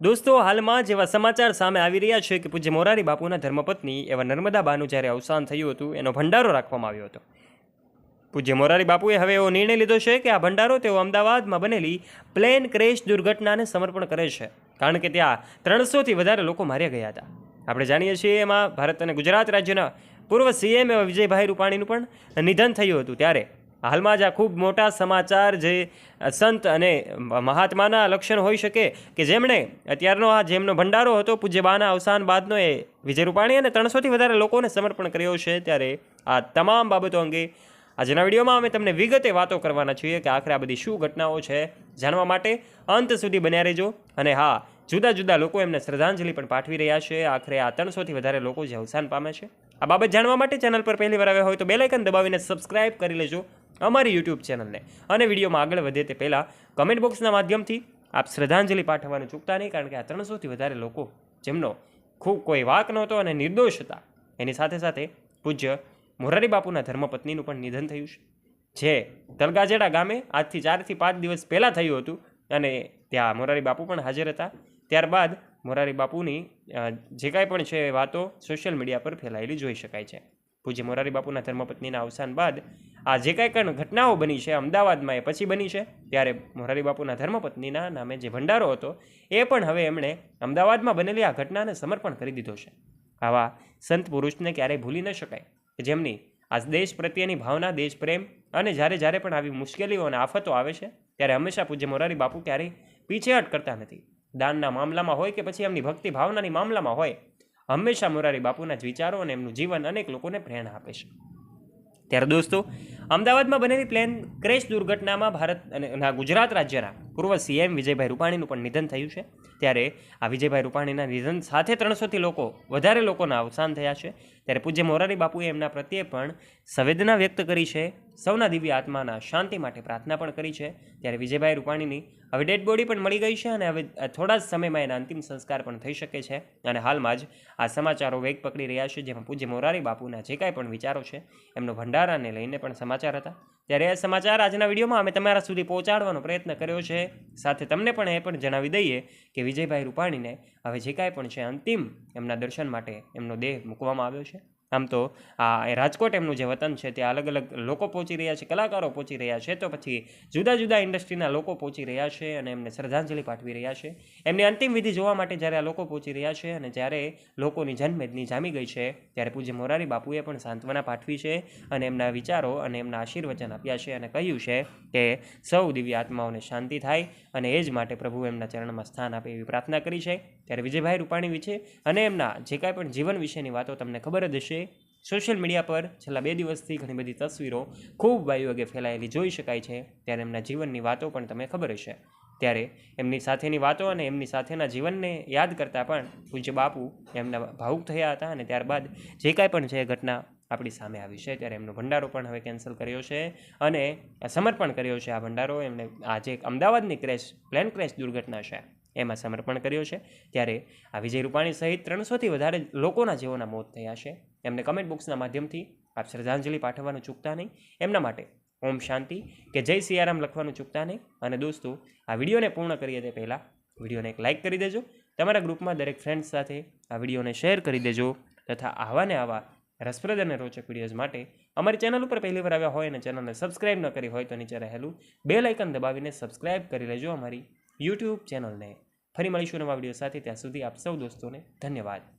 દોસ્તો, હાલમાં જેવા સમાચાર સામે આવી રહ્યા છે કે પૂજ્ય મોરારી બાપુના ધર્મપત્ની એવા નર્મદા બાનું જ્યારે અવસાન થયું હતું, એનો ભંડારો રાખવામાં આવ્યો હતો. પૂજ્ય મોરારી બાપુએ હવે એવો નિર્ણય લીધો છે કે આ ભંડારો તેઓ અમદાવાદમાં બનેલી પ્લેન ક્રેશ દુર્ઘટનાને સમર્પણ કરે છે. કારણ કે ત્યાં ત્રણસોથી વધારે લોકો માર્યા ગયા હતા. આપણે જાણીએ છીએ એમાં ભારત અને ગુજરાત રાજ્યના પૂર્વ સીએમ એવા વિજયભાઈ રૂપાણીનું પણ નિધન થયું હતું ત્યારે. હાલમાં જ આ ખૂબ મોટા સમાચાર જે સંત અને મહાત્માના લક્ષણ હોઈ શકે કે જેમણે અત્યારનો આ જેમનો ભંડારો હતો, પૂજ્ય બાના અવસાન બાદનો એ વિજય રૂપાણી અને ત્રણસોથી વધારે લોકોને સમર્પણ કર્યો છે, ત્યારે આ તમામ બાબતો અંગે આજના વિડીયોમાં અમે તમને વિગતે વાતો કરવાના છીએ કે આખરે આ બધી શું ઘટનાઓ છે, જાણવા માટે અંત સુધી બન્યા રહેજો. અને હા, જુદા જુદા લોકો એમને શ્રદ્ધાંજલિ પણ પાઠવી રહ્યા છે. આખરે આ ત્રણસોથી વધારે લોકો જે અવસાન પામે છે. આ બાબત જાણવા માટે ચેનલ પર પહેલી વાર આવ્યા હોય તો બેલાઇકન દબાવીને સબસ્ક્રાઇબ કરી લેજો. અમારી યુટ્યુબ ચેનલને. અને વિડીયોમાં આગળ વધે તે પહેલાં કમેન્ટ બોક્સના માધ્યમથી આપ શ્રદ્ધાંજલિ પાઠવવાનું ચૂકતા નહીં, કારણ કે આ ત્રણસોથી વધારે લોકો જેમનો ખૂબ કોઈ વાક નહોતો અને નિર્દોષ હતા. એની સાથે સાથે પૂજ્ય મોરારી બાપુના ધર્મપત્નીનું પણ નિધન થયું છે. જે તલગાજેડા ગામે આજથી ચારથી પાંચ દિવસ પહેલાં થયું હતું અને ત્યાં મોરારી બાપુ પણ હાજર હતા. ત્યારબાદ મોરારી બાપુની જે કાંઈ પણ છે વાતો સોશિયલ મીડિયા પર ફેલાયેલી જોઈ શકાય છે. પૂજ્ય મોરારી બાપુના ધર્મપત્નીના અવસાન બાદ આ જે કાંઈ પણ ઘટનાઓ બની છે, અમદાવાદમાં એ પછી બની છે, ત્યારે મોરારી બાપુના ધર્મપત્નીના નામે જે ભંડારો હતો, એ પણ હવે એમણે અમદાવાદમાં બનેલી આ ઘટનાને સમર્પણ કરી દીધો છે. આવા સંત પુરુષને ક્યારેય ભૂલી ન શકાય જેમની આ દેશ પ્રત્યેની ભાવના, દેશ પ્રેમ અને જ્યારે જ્યારે પણ આવી મુશ્કેલીઓ અને આફતો આવે છે, ત્યારે હંમેશા પૂજ્ય મોરારી બાપુ ક્યારેય પીછેહટ કરતા નથી. દાનના મામલામાં હોય કે પછી એમની ભક્તિ ભાવનાની મામલામાં હોય, હંમેશા મોરારી બાપુના જ વિચારો અને એમનું જીવન અનેક લોકોને પ્રેરણા આપે છે. ત્યારે દોસ્તો અમદાવાદમાં બનેલી પ્લેન ક્રેશ દુર્ઘટનામાં ભારત અને ગુજરાત રાજ્યના પૂર્વ સીએમ વિજયભાઈ રૂપાણીનું પણ નિધન થયું છે. ત્યારે આ વિજયભાઈ રૂપાણીના નિધન સાથે ત્રણસોથી લોકો, વધારે લોકોના અવસાન થયા છે. ત્યારે પૂજ્ય મોરારી બાપુએ એમના પ્રત્યે પણ સંવેદના વ્યક્ત કરી છે. સૌના દિવ્ય આત્માના શાંતિ માટે પ્રાર્થના પણ કરી છે. ત્યારે વિજયભાઈ રૂપાણીની હવે ડેડ બોડી પણ મળી ગઈ છે અને હવે થોડા જ સમયમાં એના અંતિમ સંસ્કાર પણ થઈ શકે છે. અને હાલમાં જ આ સમાચારો વેગ પકડી રહ્યા છે, જેમાં પૂજ્ય મોરારી બાપુના જે કાંઈ પણ વિચારો છે, એમનો ભંડારાને લઈને પણ સમાચાર હતા. ત્યારે સમાચાર આજના વિડીયોમાં અમે તમારા સુધી પહોંચાડવાનો પ્રયત્ન કર્યો છે. સાથે તમને પણ એ પણ જણાવી દઈએ કે વિજયભાઈ રૂપાણીને હવે જે કાંઈ પણ છે અંતિમ એમના દર્શન માટે એમનો દેહ મૂકવામાં આવ્યો છે. આમ તો આ રાજકોટ એમનું જે વતન છે ત્યાં અલગ અલગ લોકો પહોંચી રહ્યા છે, કલાકારો પહોંચી રહ્યા છે, તો પછી જુદા જુદા ઇન્ડસ્ટ્રીના લોકો પહોંચી રહ્યા છે અને એમને શ્રદ્ધાંજલિ પાઠવી રહ્યા છે. એમની અંતિમ વિધિ જોવા માટે જ્યારે આ લોકો પહોંચી રહ્યા છે અને જ્યારે લોકોની જન્મેદની જામી ગઈ છે, ત્યારે પૂજ્ય મોરારી બાપુએ પણ સાંત્વના પાઠવી છે અને એમના વિચારો અને એમના આશીર્વચન આપ્યા છે અને કહ્યું છે કે સૌ દિવ્ય આત્માઓને શાંતિ થાય અને એ જ માટે પ્રભુ એમના ચરણમાં સ્થાન આપે એવી પ્રાર્થના કરી છે. ત્યારે વિજયભાઈ રૂપાણી વિશે અને એમના જે કાંઈ પણ જીવન વિશેની વાતો તમને ખબર જ હશે સોશિયલ મીડિયા પર છેલ્લા બે દિવસથી ઘણી બધી તસવીરો ખૂબ વાયુવેગે ફેલાયેલી જોઈ શકાય છે, ત્યારે એમના જીવનની વાતો પણ તમને ખબર હશે. ત્યારે એમની સાથેની વાતો અને એમની સાથેના જીવનને યાદ કરતાં પણ પૂજ્ય બાપુ એમના ભાવુક થયા હતા અને ત્યારબાદ જે કાંઈ પણ છે ઘટના આપણી સામે આવી છે, ત્યારે એમનો ભંડારો પણ હવે કેન્સલ કર્યો છે અને સમર્પણ કર્યો છે આ ભંડારો. એમને આજે અમદાવાદની ક્રેશ પ્લેન ક્રેશ દુર્ઘટના છે. એમાં સમર્પણ કર્યો છે. ત્યારે આ વિજય રૂપાણી સહિત ત્રણસોથી વધારે લોકોના જીવોના મોત થયા છે. એમને કમેન્ટ બોક્સના માધ્યમથી આપ શ્રદ્ધાંજલિ પાઠવવાનું ચૂકતા નહીં. એમના માટે ઓમ શાંતિ કે જય સિયારામ લખવાનું ચૂકતા નહીં. અને દોસ્તો, આ વિડીયોને પૂર્ણ કરીએ તે પહેલાં વિડીયોને એક લાઇક કરી દેજો. તમારા ગ્રુપમાં દરેક ફ્રેન્ડ્સ સાથે આ વિડીયોને શેર કરી દેજો. તથા આવા ને આવા રસપ્રદ અને રોચક વિડીયોઝ માટે અમારી ચેનલ ઉપર પહેલીવાર આવ્યા હોય અને ચેનલને સબસ્ક્રાઇબ ન કરી હોય તો નીચે રહેલું બે લાઇકન દબાવીને સબસ્ક્રાઇબ કરી લેજો અમારી યુટ્યુબ ચેનલને ફરી મળીશું નવા વીડિયો સાથે. ત્યાં સુધી આપ સૌ દોસ્તોને ધન્યવાદ.